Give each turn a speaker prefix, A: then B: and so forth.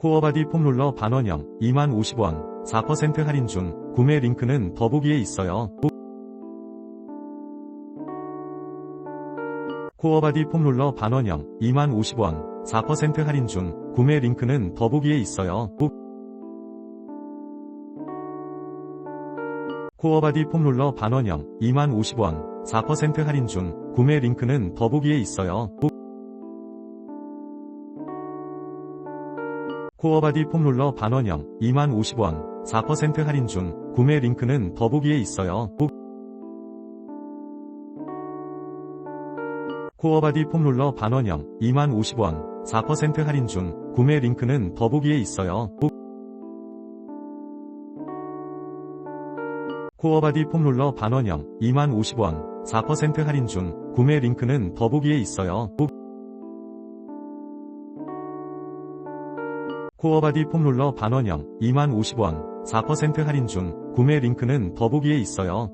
A: 코어바디 폼롤러 반원형 2만 50원 4% 할인 중 구매 링크는 더보기에 있어요. 코어바디 폼롤러 반원형 2만 50원 4% 할인 중 구매 링크는 더보기에 있어요. 코어바디 폼롤러 반원형 2만 50원 4% 할인 중 구매 링크는 더보기에 있어요. 코어바디 폼롤러 반원형 2만 50원 4% 할인 중 구매 링크는 더보기에 있어요. 코어바디 폼롤러 반원형 2만 50원 4% 할인 중 구매 링크는 더보기에 있어요. 코어바디 폼롤러 반원형 2만 50원 4% 할인 중 구매 링크는 더보기에 있어요. 코어바디 폼롤러 반원형 2만 50원 4% 할인 중 구매 링크는 더보기에 있어요.